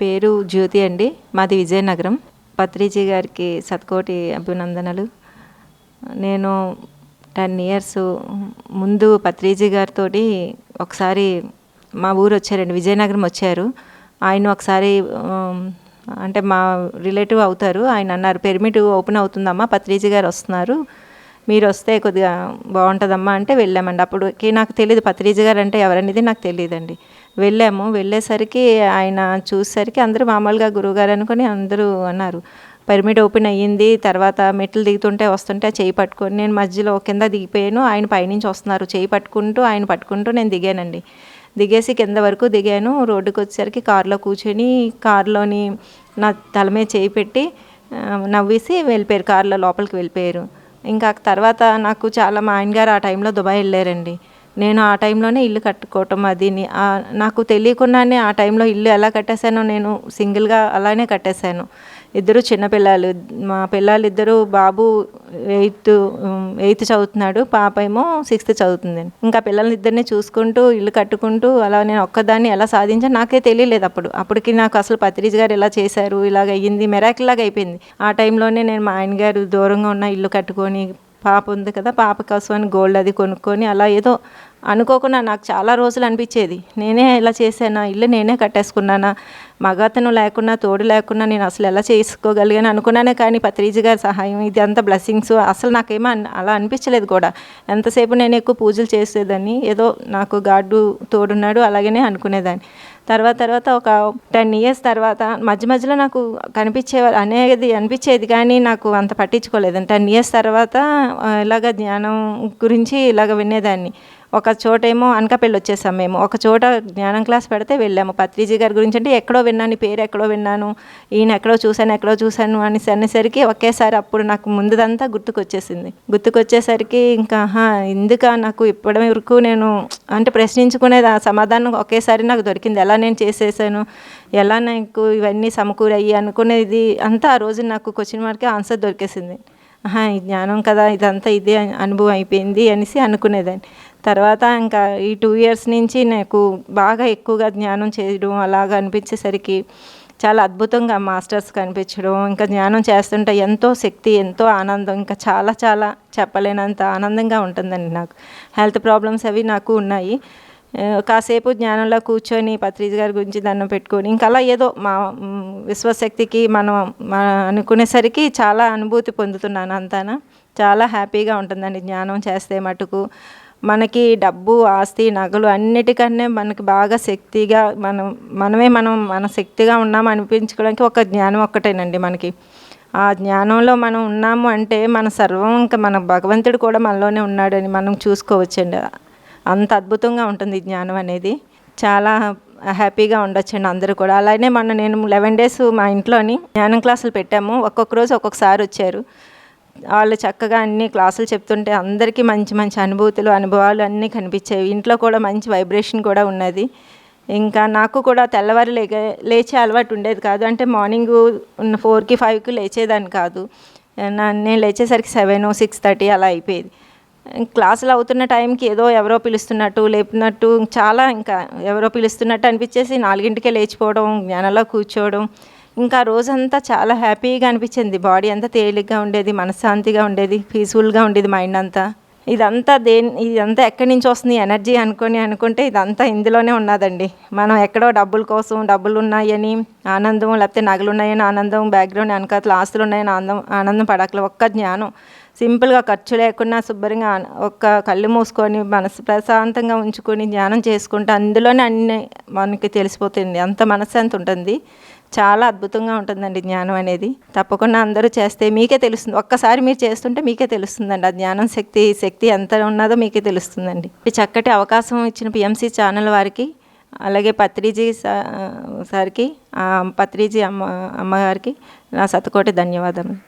పేరు జ్యోతి అండి. మాది విజయనగరం. పత్రిజీ గారికి సత్కోటి అభినందనలు. నేను టెన్ ఇయర్స్ ముందు పత్రిజీ గారితో ఒకసారి మా ఊరు వచ్చారండి. విజయనగరం వచ్చారు. ఆయన ఒకసారి అంటే మా రిలేటివ్ అవుతారు. ఆయన అన్నారు పెర్మిట్ ఓపెన్ అవుతుందమ్మా పత్రిజీ గారు వస్తున్నారు. మీరు వస్తే కొద్దిగా బాగుంటుందమ్మా అంటే వెళ్ళామండి. అప్పటికి నాకు తెలియదు పత్రిజీ గారు అంటే ఎవరనేది నాకు తెలియదండి వెళ్ళాము. వెళ్ళేసరికి ఆయన చూసేసరికి అందరూ మామూలుగా గురువుగారు అనుకొని అందరూ అన్నారు పిరమిడ్ ఓపెన్ అయ్యింది తర్వాత మెట్లు దిగుతుంటే వస్తుంటే చేయి పట్టుకొని నేను మధ్యలో కింద దిగిపోయాను. ఆయన పైనుంచి వస్తున్నారు. చేయి పట్టుకుంటూ ఆయన పట్టుకుంటూ నేను దిగానండి. దిగేసి కింద వరకు దిగాను. రోడ్డుకి వచ్చేసరికి కారులో కూర్చొని కారులోని నా తల మీద చేయి పెట్టి నవ్వేసి వెళ్ళిపోయారు. కారులో లోపలికి వెళ్ళిపోయారు. ఇంకా తర్వాత నాకు చాలా మా ఆయన గారు ఆ టైంలో దుబాయ్ వెళ్ళారండి. నేను ఆ టైంలోనే ఇల్లు కట్టుకోవటం అదిని నాకు తెలియకుండానే ఆ టైంలో ఇల్లు ఎలా కట్టేశానో నేను సింగిల్గా అలానే కట్టేశాను. ఇద్దరు చిన్నపిల్లలు మా పిల్లలు ఇద్దరు బాబు ఎయిత్ ఎయిత్ చదువుతున్నాడు పాప ఏమో సిక్స్త్ చదువుతుంది. ఇంకా పిల్లల్ని ఇద్దరిని చూసుకుంటూ ఇల్లు కట్టుకుంటూ అలా నేను ఒక్కదాన్ని ఎలా సాధించాను నాకే తెలియలేదు అప్పుడు. అప్పటికి నాకు అసలు పత్రిజ్ గారు ఇలా చేశారు ఇలాగ అయ్యింది మెరాకిల్ లాగా అయిపోయింది. ఆ టైంలోనే నేను మా ఆయన గారు దూరంగా ఉన్న ఇల్లు కట్టుకొని పాప ఉంది కదా పాప కోసం అని గోల్డ్ అది కొనుక్కొని అలా ఏదో అనుకోకుండా నాకు చాలా రోజులు అనిపించేది. నేనే ఇలా చేశానా? ఇల్లు నేనే కట్టేసుకున్నానా? మగతను లేకున్నా తోడు లేకుండా నేను అసలు ఎలా చేసుకోగలిగాను అనుకున్నానే కానీ పత్రిజీ గారి సహాయం ఇది అంత బ్లెస్సింగ్స్ అసలు నాకేమో అలా అనిపించలేదు కూడా. ఎంతసేపు నేను ఎక్కువ పూజలు చేసేదాన్ని ఏదో నాకు గాడు తోడున్నాడు అలాగనే అనుకునేదాన్ని. తర్వాత తర్వాత ఒక టెన్ ఇయర్స్ తర్వాత మధ్య మధ్యలో నాకు కనిపించేవారు అనేది అనిపించేది కానీ నాకు అంత పట్టించుకోలేదు. టెన్ ఇయర్స్ తర్వాత ఇలాగ ధ్యానం గురించి ఇలాగ వినేదాన్ని. ఒక చోట ఏమో అనకాపల్లి వచ్చేసాం మేము. ఒక చోట జ్ఞానం క్లాస్ పెడితే వెళ్ళాము. పత్రిజీ గారి గురించి అంటే ఎక్కడో విన్నాను ఈ పేరు ఎక్కడో విన్నాను ఈయన ఎక్కడో చూశాను ఎక్కడో చూశాను అని అనేసరికి ఒకేసారి అప్పుడు నాకు ముందుదంతా గుర్తుకొచ్చేసింది. గుర్తుకొచ్చేసరికి ఇంకా ఆహా, ఎందుక నాకు ఇప్పటి వరకు నేను అంటే ప్రశ్నించుకునే సమాధానం ఒకేసారి నాకు దొరికింది. ఎలా నేను చేసేసాను ఎలా నాకు ఇవన్నీ సమకూరయ్యి అనుకునేది అంతా ఆ రోజు నాకు క్వశ్చన్ మార్కే ఆన్సర్ దొరికేసింది. ఆహా ఈ జ్ఞానం కదా ఇదంతా ఇదే అనుభవం అయిపోయింది అనేసి అనుకునేదాన్ని. తర్వాత ఇంకా ఈ టూ ఇయర్స్ నుంచి నాకు బాగా ఎక్కువగా జ్ఞానం చేయడం అలాగా అనిపించేసరికి చాలా అద్భుతంగా మాస్టర్స్ కనిపించడం ఇంకా జ్ఞానం చేస్తుంటే ఎంతో శక్తి ఎంతో ఆనందం ఇంకా చాలా చాలా చెప్పలేనంత ఆనందంగా ఉంటుందండి నాకు. హెల్త్ ప్రాబ్లమ్స్ అవి నాకు ఉన్నాయి. కాసేపు జ్ఞానంలో కూర్చొని పత్రిజ్ గారి గురించి దండం పెట్టుకొని ఇంకా అలా ఏదో మా విశ్వశక్తికి మనం అనుకునేసరికి చాలా అనుభూతి పొందుతున్నాను అంతాన. చాలా హ్యాపీగా ఉంటుందండి జ్ఞానం చేస్తే మటుకు. మనకి డబ్బు ఆస్తి నగలు అన్నిటికన్నా మనకి బాగా శక్తిగా మనం మనమే మనం మన శక్తిగా ఉన్నాం అనిపించుకోవడానికి ఒక జ్ఞానం ఒక్కటేనండి మనకి. ఆ జ్ఞానంలో మనం ఉన్నాము అంటే మన సర్వం ఇంకా మన భగవంతుడు కూడా మనలోనే ఉన్నాడని మనం చూసుకోవచ్చండి. అంత అద్భుతంగా ఉంటుంది జ్ఞానం అనేది. చాలా హ్యాపీగా ఉండొచ్చండి అందరూ కూడా. అలానే మొన్న నేను లెవెన్ డేస్ మా ఇంట్లోని జ్ఞానం క్లాసులు పెట్టాము. ఒక్కొక్క రోజు ఒక్కొక్కసారి వచ్చారు. వాళ్ళు చక్కగా అన్ని క్లాసులు చెప్తుంటే అందరికీ మంచి మంచి అనుభూతులు అనుభవాలు అన్నీ కనిపించేవి. ఇంట్లో కూడా మంచి వైబ్రేషన్ కూడా ఉన్నది. ఇంకా నాకు కూడా తెల్లవారు లేక లేచే అలవాటు ఉండేది కాదు. అంటే మార్నింగ్ ఉన్న ఫోర్కి ఫైవ్కి లేచేదాన్ని కాదు. నా- నేను లేచేసరికి సెవెన్ సిక్స్ థర్టీ అలా అయిపోయేది. క్లాసులు అవుతున్న టైంకి ఏదో ఎవరో పిలుస్తున్నట్టు లేపినట్టు చాలా ఇంకా ఎవరో పిలుస్తున్నట్టు అనిపించేసి నాలుగింటికే లేచిపోవడం జ్ఞానంలో కూర్చోవడం ఇంకా రోజంతా చాలా హ్యాపీగా అనిపించింది. బాడీ అంతా తేలిగ్గా ఉండేది మనశ్శాంతిగా ఉండేది పీస్ఫుల్గా ఉండేది మైండ్ అంతా. ఇదంతా దేని ఇదంతా ఎక్కడి నుంచి వస్తుంది? ఎనర్జీ అనుకొని అనుకుంటే ఇదంతా ఇందులోనే ఉన్నదండి. మనం ఎక్కడో డబ్బుల కోసం డబ్బులు ఉన్నాయని ఆనందం లేకపోతే నగలు ఉన్నాయని ఆనందం బ్యాక్గ్రౌండ్ వెనకాతల ఆస్తులు ఉన్నాయని ఆనందం ఆనందం పడకలు ఒక్క జ్ఞానం. సింపుల్గా ఖర్చు లేకుండా శుభ్రంగా ఒక్క కళ్ళు మూసుకొని మనసు ప్రశాంతంగా ఉంచుకొని ధ్యానం చేసుకుంటే అందులోనే అన్ని మనకి తెలిసిపోతుంది. అంత మనశ్శాంతి ఉంటుంది. చాలా అద్భుతంగా ఉంటుందండి జ్ఞానం అనేది. తప్పకుండా అందరూ చేస్తే మీకే తెలుస్తుంది. ఒక్కసారి మీరు చేస్తుంటే మీకే తెలుస్తుందండి. ఆ జ్ఞానం శక్తి శక్తి ఎంత ఉన్నదో మీకే తెలుస్తుందండి. చక్కటి అవకాశం ఇచ్చిన పిఎంసీ ఛానల్ వారికి అలాగే పత్రిజీ సార్కి పత్రిజీ అమ్మ అమ్మగారికి నా శతకోటి ధన్యవాదములు.